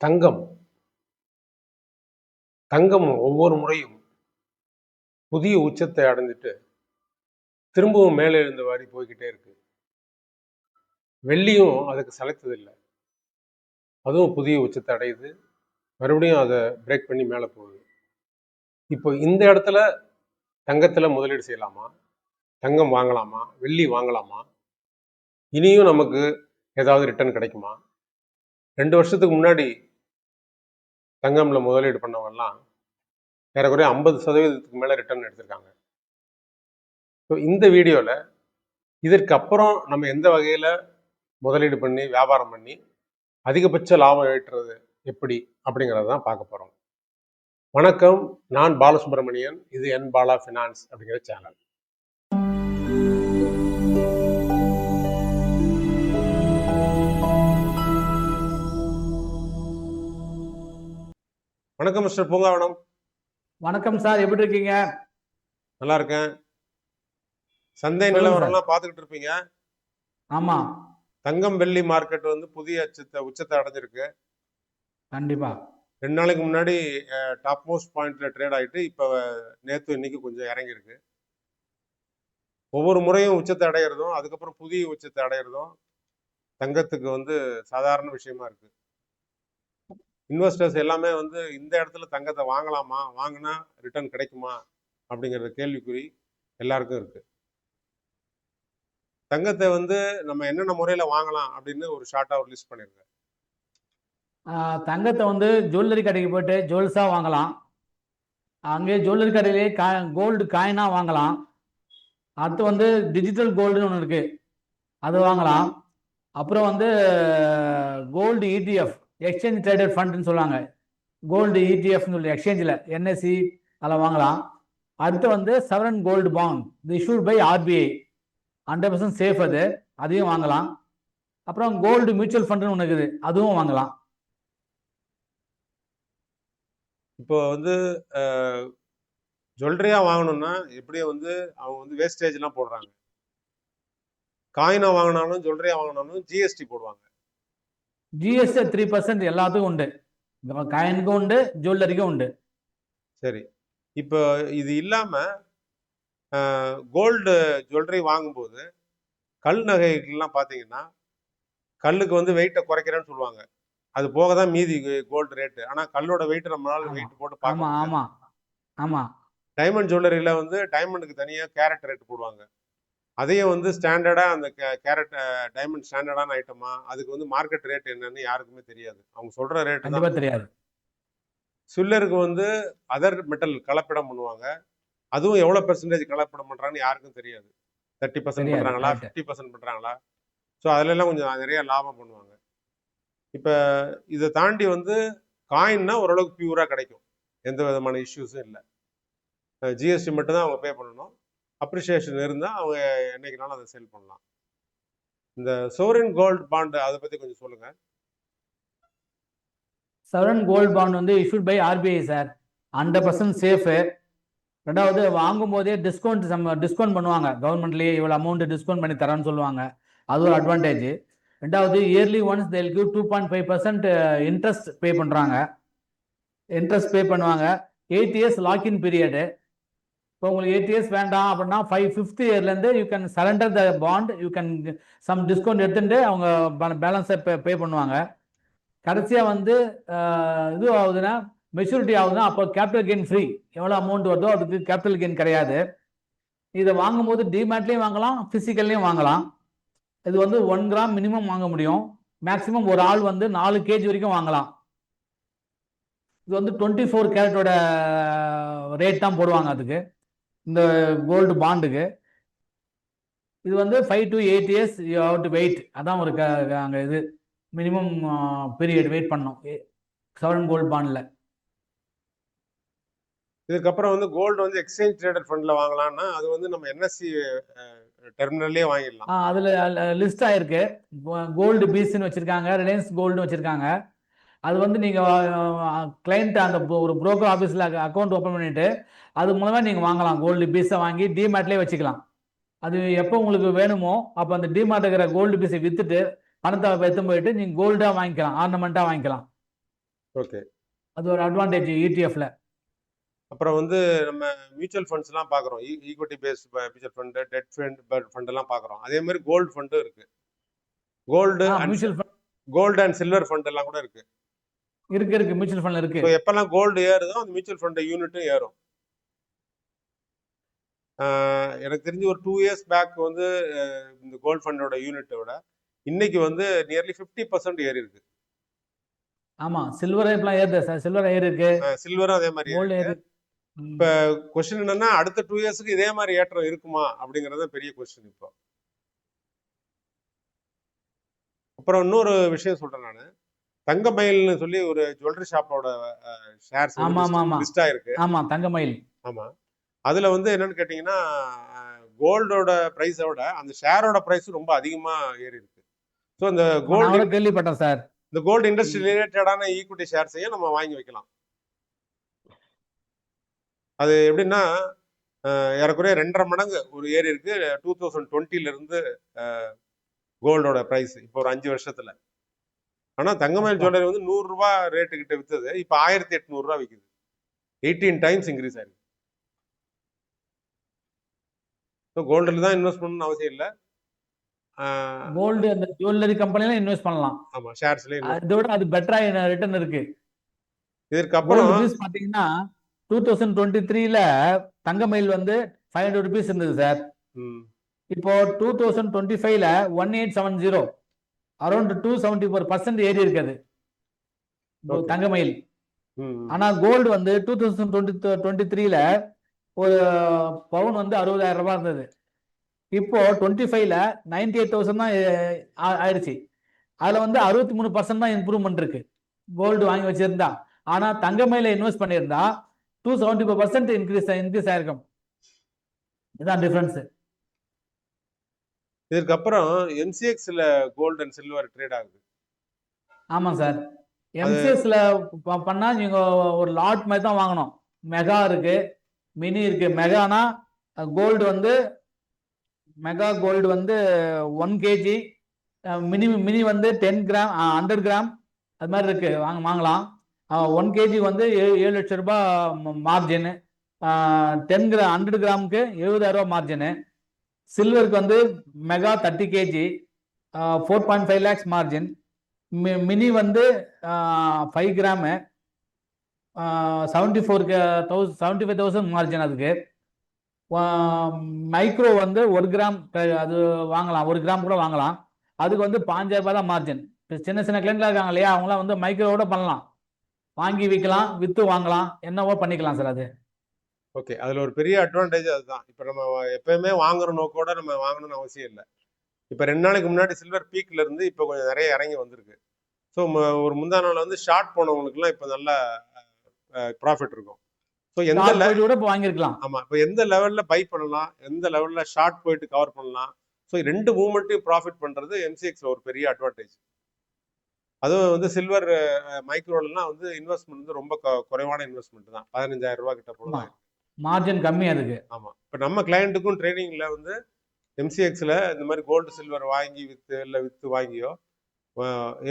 தங்கம். தங்கம் ஒவ்வொரு முறையும் புதிய உச்சத்தை அடைஞ்சிட்டு திரும்பவும் மேலே இருந்த வாரி போய்கிட்டே இருக்கு. வெள்ளியும் அதுக்கு சளைத்ததில்லை அதுவும் புதிய உச்சத்தை அடையுது. மறுபடியும் அதை பிரேக் பண்ணி மேலே போகுது. இப்போ இந்த இடத்துல தங்கத்தில் முதலீடு செய்யலாமா? தங்கம் வாங்கலாமா? வெள்ளி வாங்கலாமா? இனியும் நமக்கு ஏதாவது ரிட்டர்ன் கிடைக்குமா? ரெண்டு வருஷத்துக்கு முன்னாடி தங்கம்ல முதலீடு பண்ணவங்கலாம் ஏறக்குறைய ஐம்பது சதவீதத்துக்கு மேலே ரிட்டர்ன் எடுத்திருக்காங்க. ஸோ இந்த வீடியோவில் இதற்கு அப்புறம் நம்ம எந்த வகையில் முதலீடு பண்ணி வியாபாரம் பண்ணி அதிகபட்ச லாபம் ஈட்டுறது எப்படி அப்படிங்கிறத தான் பார்க்க போகிறோம் வணக்கம். நான் பாலசுப்ரமணியன். இது என் பாலா ஃபினான்ஸ் அப்படிங்கிற சேனல் வணக்கம் மிஸ்டர் பூங்காவனம். வணக்கம் சார் எப்படி இருக்கீங்க? நல்லா இருக்கேன். சந்தை நிலவரம்லாம் பார்த்துக்கிட்டு இருப்பீங்க? ஆமா. தங்கம் வெள்ளி மார்க்கெட் வந்து புதிய உச்சத்தை உச்சத்தை அடைஞ்சிருக்கு. கண்டிப்பா. ரெண்டு நாளைக்கு முன்னாடி டாப் மோஸ்ட் பாயிண்ட்ல ட்ரேட் ஆயிட்டு இப்போ நேத்து இன்னைக்கு கொஞ்சம் இறங்கியிருக்கு. ஒவ்வொரு முறையும் உச்சத்தை அடையிறதும் அதுக்கப்புறம் புதிய உச்சத்தை அடையிறதும் தங்கத்துக்கு வந்து சாதாரண விஷயமா இருக்கு. இன்வெஸ்டர்ஸ் எல்லாமே வந்து இந்த இடத்துல தங்கத்தை வாங்கலாமா? வாங்கினா ரிட்டர்ன் கிடைக்குமா? அப்படிங்கிற கேள்விக்குறி எல்லாருக்கும் இருக்குது தங்கத்தை வந்து நம்ம என்னென்ன முறையில் வாங்கலாம் அப்படின்னு ஒரு ஷார்ட்டாக ஒரு லிஸ்ட் பண்ணிருங்க. தங்கத்தை வந்து ஜுவல்லரி கடைக்கு போயிட்டு ஜுவல்ஸாக வாங்கலாம். அங்கே ஜுவல்லரி கடையிலே கா கோல்டு காயினாக வாங்கலாம். அடுத்து வந்து டிஜிட்டல் கோல்டுன்னு ஒன்று இருக்குது அது வாங்கலாம். அப்புறம் வந்து கோல்டு இடிஎஃப் எக்ஸ்சேஞ்ச் ட்ரேடட் ஃபண்டுன்னு சொல்லுவாங்க கோல்டு இடிஎஃப்னு சொல்லி எக்ஸ்சேஞ்சில் என்எஸ்சி அதில் வாங்கலாம். அடுத்து வந்து சவரன் கோல்டு பாண்ட் இது issued by RBI hundred percent safe அது. அதையும் வாங்கலாம். அப்புறம் கோல்டு மியூச்சுவல் ஃபண்டுன்னு ஒன்று இருக்குது. அதுவும் வாங்கலாம். இப்போ வந்து ஜுவல்லரியாக வாங்கணும்னா எப்படியும் வந்து அவங்க வந்து வேஸ்டேஜ்லாம் போடுறாங்க. காயினாக வாங்கினாலும் ஜுவல்லரியாக வாங்கினாலும் ஜிஎஸ்டி போடுவாங்க. ஜிஎஸ்டி த்ரீ பர்சன்ட் எல்லாத்துக்கும் உண்டு. காயினுக்கும் உண்டு ஜுவல்லரிக்கும் உண்டு. சரி. இப்போ இது இல்லாம கோல்டு ஜுவல்லரி வாங்கும்போது கல் நகைகள்லாம் பார்த்தீங்கன்னா கல்லுக்கு வந்து வெயிட்டை குறைக்கிறேன்னு சொல்லுவாங்க. அது போக தான் மீதி கோல்டு ரேட்டு ஆனா கல்லோட வெயிட் நம்மளால. வெயிட் போட்டு ஆமா பார்க்க ஆமா. ஆமா. டைமண்ட் ஜுவல்லரியில வந்து டைமண்டுக்கு தனியா கேரட் ரேட் போடுவாங்க. அதையும் வந்து ஸ்டாண்டர்டா அந்த கேரட் டைமண்ட் ஸ்டாண்டர்டான ஐட்டமா? அதுக்கு வந்து மார்க்கெட் ரேட் என்னன்னு யாருக்குமே தெரியாது. அவங்க சொல்ற ரேட் கண்டிப்பா தான் தெரியாது. சில்லருக்கு வந்து அதர் மெட்டல் கலப்படம் பண்ணுவாங்க. அதுவும் எவ்வளவு பெர்சன்டேஜ் கலப்படம் பண்றாங்கன்னு யாருக்கும் தெரியாது. Thirty percent correct. Fifty percent பண்றாங்களா? ஸோ அதுல எல்லாம் கொஞ்சம் நிறைய லாபம் பண்ணுவாங்க. இப்போ இதை தாண்டி வந்து காயின்னா ஓரளவுக்கு பியூரா கிடைக்கும். எந்த விதமான இஷ்யூஸும் இல்லை. ஜிஎஸ்டி மட்டும் தான் அவங்க பே பண்ணணும். அப்ரிசியேஷன் இருந்தால் அவங்க என்னைக்குனாலும் அதை செல் பண்ணலாம். இந்த சோரின் கோல்டு பாண்டு அதை பற்றி கொஞ்சம் சொல்லுங்கள் சவரன் கோல்டு பாண்ட் வந்து issued by RBI sir hundred percent safe ரெண்டாவது வாங்கும் போதே டிஸ்கவுண்ட் சம் டிஸ்கவுண்ட் பண்ணுவாங்க. கவர்மெண்ட்லேயே இவ்வளோ அமௌண்ட் டிஸ்கவுண்ட் பண்ணி தரேன்னு சொல்லுவாங்க. அது ஒரு அட்வான்டேஜ் ரெண்டாவது yearly once they'll give two point five percent interest pay பண்ணுறாங்க இன்ட்ரெஸ்ட் பே பண்ணுவாங்க. எயிட் இயர்ஸ் லாக்இன் பீரியடு இப்போ உங்களுக்கு எயிட் இயர்ஸ் வேண்டாம் அப்படின்னா five fifth இயர்லேருந்து you can surrender the bond you can some discount எடுத்துட்டு அவங்க பேலன்ஸை பே பே பண்ணுவாங்க. கடைசியாக வந்து இது ஆகுதுன்னா மெச்சூரிட்டி ஆகுதுன்னா அப்போ கேபிட்டல் கெயின் ஃப்ரீ எவ்வளோ அமௌண்ட் வருதோ அதுக்கு கேபிட்டல் கெயின் கிடையாது. இதை வாங்கும்போது டிமேட்லேயும் வாங்கலாம் ஃபிசிக்கல்லையும் வாங்கலாம். இது வந்து ஒன் கிராம் மினிமம் வாங்க முடியும். மேக்ஸிமம் ஒரு ஆள் வந்து நாலு கேஜி வரைக்கும் வாங்கலாம். இது வந்து டுவெண்ட்டி ஃபோர் கேரட்டோட ரேட் தான் போடுவாங்க அதுக்கு. இந்த கோல்டு பாண்டுக்கு இது வந்து five to eight years you have to wait அதான் ஒரு க அங்கே இது. மினிமம் பீரியட் வெயிட் பண்ணோம் செவன் கோல்டு பாண்டில் இதுக்கப்புறம் வந்து கோல்டு வந்து எக்ஸ்சேஞ்ச் ட்ரேடட் ஃபண்ட்ல வாங்கலாம்னா அது வந்து நம்ம என்எஸ்சி டெர்மினல்லே வாங்கிடலாம். அதில் லிஸ்ட் ஆயிருக்கு. கோல்டு பீஸ்ன்னு வச்சுருக்காங்க ரிலையன்ஸ் கோல்டுன்னு வச்சுருக்காங்க. அது வந்து நீங்கள் கிளைண்ட் அந்த ஒரு broker ஆஃபீஸில் அக்கௌண்ட் ஓப்பன் பண்ணிவிட்டு அது மூலமாக நீங்கள் வாங்கலாம். கோல்டு பீஸை வாங்கி டிமேட்லேயே வச்சுக்கலாம். அது எப்போ உங்களுக்கு வேணுமோ அப்போ அந்த டிமார்ட் இருக்கிற கோல்டு பீஸை விற்றுட்டு பணத்தை எடுத்து போயிட்டு நீங்கள் கோல்டாக வாங்கிக்கலாம். ஆர்னமெண்ட்டாக வாங்கிக்கலாம். ஓகே. அது ஒரு அட்வான்டேஜ் இடிஎஃப்ல அப்புறம் வந்து நம்ம மியூச்சுவல் ஃபண்ட்ஸ்லாம் பார்க்குறோம் equity based mutual fund debt fund ஃபண்டெல்லாம் பார்க்குறோம் அதே மாதிரி கோல்டு ஃபண்டும் இருக்கு. Gold mutual fund gold and silver fund எல்லாம் கூட இருக்கு. இருக்கு இருக்கு. மியூச்சுவல் ஃபண்ட் இருக்கு. எப்பெல்லாம் கோல்டு ஏறுதோ அந்த மியூச்சுவல் ஃபண்ட் யூனிட்டும் ஏறும். எனக்கு தெரிஞ்சு ஒரு டூ இயர்ஸ் பேக் வந்து இந்த கோல்டு ஃபண்டோட யூனிட்டை விட இன்னைக்கு வந்து நியர்லி ஃபிஃப்டி பர்சன்ட் ஏறி இருக்கு. ஆமா சில்வர் இப்பெல்லாம் ஏறுது சார் சில்வர் ஏறி இருக்கு. சில்வரும் அதே மாதிரி கோல்டு ஏறி. இப்போ கொஸ்டின் என்னன்னா அடுத்த டூ இயர்ஸ்க்கு இதே மாதிரி ஏற்றம் இருக்குமா? அப்படிங்கிறது பெரிய கொஸ்டின் இப்போ. அப்புறம் இன்னொரு விஷயம் சொல்றேன் நான். தங்கமயில்னு சொல்லி ஒரு ஜுவல்லரி ஷாப்போட ஷேர்ஸ் ஆமா, ஆமா, ஆமா. லிஸ்ட் ஆயிருக்கு ஆமா தங்கமயில் ஆமா. அதுல வந்து என்னன்னு கேட்டீங்கன்னா கோல்டோட பிரைஸை விட அந்த ஷேரோட பிரைஸ் ரொம்ப அதிகமா ஏறி இருக்கு. ஸோ இந்த கோல்டு கேள்விப்பட்டேன் சார் இந்த கோல்டு இண்டஸ்ட்ரி ரிலேட்டடான ஈக்விட்டி ஷேர்ஸையும் நம்ம வாங்கி வைக்கலாம். அது எப்படின்னா ஏறக்குறைய ரெண்டரை மடங்கு ஒரு ஏறி இருக்கு. டூ தௌசண்ட் டுவெண்ட்டில இருந்து கோல்டோட பிரைஸ் இப்போ ஒரு அஞ்சு வருஷத்துல. ஆனா தங்கமயில் ஜுவல்லரி வந்து நூறு ரூபாய் ரேட்டு கிட்ட வித்தது. இப்போ ஆயிரத்தி எட்நூறு ரூபாய் விற்குது எயிட்டீன் டைம்ஸ் இன்க்ரீஸ் ஆயிருக்கு ஸோ கோல்டில் தான் இன்வெஸ்ட் பண்ணணும்னு அவசியம் இல்லை. கோல்டு அந்த ஜுவல்லரி கம்பெனில இன்வெஸ்ட் பண்ணலாம். ஆமா ஷேர்ஸ்லேயே அதை விட அது பெட்டரா ரிட்டர்ன் இருக்கு? இதற்கு அப்புறம் பாத்தீங்கன்னா டூ தௌசண்ட் டுவெண்ட்டி த்ரீல தங்கமயில் வந்து ஃபைவ் ஹண்ட்ரட் ருபீஸ் இருந்தது சார் இப்போ டூ தௌசண்ட் டுவெண்ட்டி ஃபைவ்ல one eight seven zero around two seventy four percent ஏறி இருக்குது. தங்கமயில். ஆனா கோல்டு வந்து டூ தௌசண்ட் டுவெண்ட்டி டுவெண்ட்டி த்ரீல ஒரு பவுன் வந்து அறுபதாயிரம் ரூபாய் இருந்தது. இப்போ டுவெண்ட்டி ஃபைவ்ல நைன்டி எயிட் தௌசண்ட் தான் ஆயிடுச்சு. அதுல வந்து அறுபத்தி மூணு பர்சன்ட் தான் இம்ப்ரூவ்மெண்ட் இருக்கு. கோல்டு வாங்கி வச்சிருந்தா. ஆனா தங்கமயில இன்வெஸ்ட் பண்ணியிருந்தா two seventy four percent increase increase ஆயிருக்கும். இதுதான் டிஃபரன்ஸ் இதற்கு அப்புறம் எம்சிஎக்ஸ்ல கோல்டு அண்ட் சில்வர் ட்ரேட் ஆகுது. ஆமாம் சார். எம்சிஎஸ்ல பண்ணா நீங்க ஒரு லாட் மாதிரி தான் வாங்கணும். மெகா இருக்கு மினி இருக்கு. மெகானா கோல்டு வந்து மெகா கோல்டு வந்து ஒன் கேஜி மினி மினி வந்து டென் கிராம் ஹண்ட்ரட் கிராம் அது மாதிரி இருக்கு. வாங்க வாங்கலாம். ஒன் கேஜி வந்து ஏழு லட்சம் ரூபாய் மார்ஜின் டென் கிராம் ஹண்ட்ரட் கிராமுக்கு எழுபதாயிரம் ரூபாய் மார்ஜினு சில்வருக்கு வந்து mega thirty KG four point five lakhs margin mini வந்து five gram seventy four thousand seventy five thousand margin அதுக்கு. மைக்ரோ வந்து ஒரு கிராம் அது வாங்கலாம். ஒரு கிராம் கூட வாங்கலாம். அதுக்கு வந்து பாஞ்சாயிரம் ரூபாய் தான் மார்ஜின் சின்ன சின்ன கிளைண்ட்லாம் இருக்காங்க இல்லையா? அவங்களாம் வந்து மைக்ரோவோட பண்ணலாம். வாங்கி விற்கலாம் விற்று வாங்கலாம். என்னவோ பண்ணிக்கலாம் சார் அது. ஓகே. அதுல ஒரு பெரிய அட்வான்டேஜ் அதுதான். இப்போ நம்ம எப்பயுமே வாங்குற நோக்கோட நம்ம வாங்கணும்னு அவசியம் இல்லை. இப்போ ரெண்டு நாளைக்கு முன்னாடி சில்வர் பீக்ல இருந்து இப்போ கொஞ்சம் நிறைய இறங்கி வந்திருக்கு. ஸோ ஒரு முந்தா நாள் வந்து ஷார்ட் போனவங்களுக்குலாம் இப்போ நல்ல ப்ராஃபிட் இருக்கும். ஸோ எந்த le- போயிட்டு கூட இப்போ வாங்கியிருக்கலாம். ஆமா. இப்போ எந்த லெவல்ல பை பண்ணலாம் எந்த லெவல்ல ஷார்ட் போயிட்டு கவர் பண்ணலாம் ஸோ ரெண்டு மூவ்மெண்ட்டையும் ப்ராஃபிட் பண்றது எம்சிஎக்ஸ்ல ஒரு பெரிய அட்வான்டேஜ் அதுவும் வந்து சில்வர் மைக்ரோலாம் வந்து இன்வெஸ்ட்மெண்ட் வந்து ரொம்ப குறைவான இன்வெஸ்ட்மெண்ட் தான். பதினஞ்சாயிரம் ரூபாய் கிட்ட தான் மார்ஜின் கம்மி அதுக்கு. ஆமா. இப்போ நம்ம கிளையண்ட்டுக்கும் ட்ரேடிங்ல வந்து எம்சிஎக்ஸ்ல இந்த மாதிரி கோல்டு சில்வர் வாங்கி வித்து இல்லை வித்து வாங்கியோ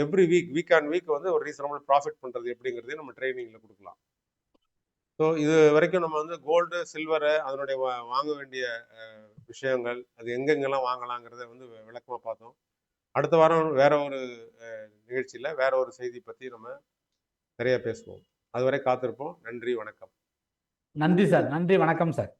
every week week on week வந்து ஒரு ரீசனபிள் ப்ராஃபிட் பண்றது எப்படிங்கிறதையும் நம்ம ட்ரைனிங்ல கொடுக்கலாம். ஸோ இது வரைக்கும் நம்ம வந்து கோல்டு சில்வரை அதனுடைய வாங்க வேண்டிய விஷயங்கள் அது எங்கெங்கெல்லாம் வாங்கலாங்கிறத வந்து விளக்கமாக விளக்கமா பார்த்தோம். அடுத்த வாரம் வேற ஒரு நிகழ்ச்சியில் நிகழ்ச்சியில வேற ஒரு செய்தி பற்றி நம்ம நிறைய பேசுவோம். அதுவரை காத்திருப்போம். நன்றி வணக்கம். நன்றி சார். நன்றி. வணக்கம் சார்.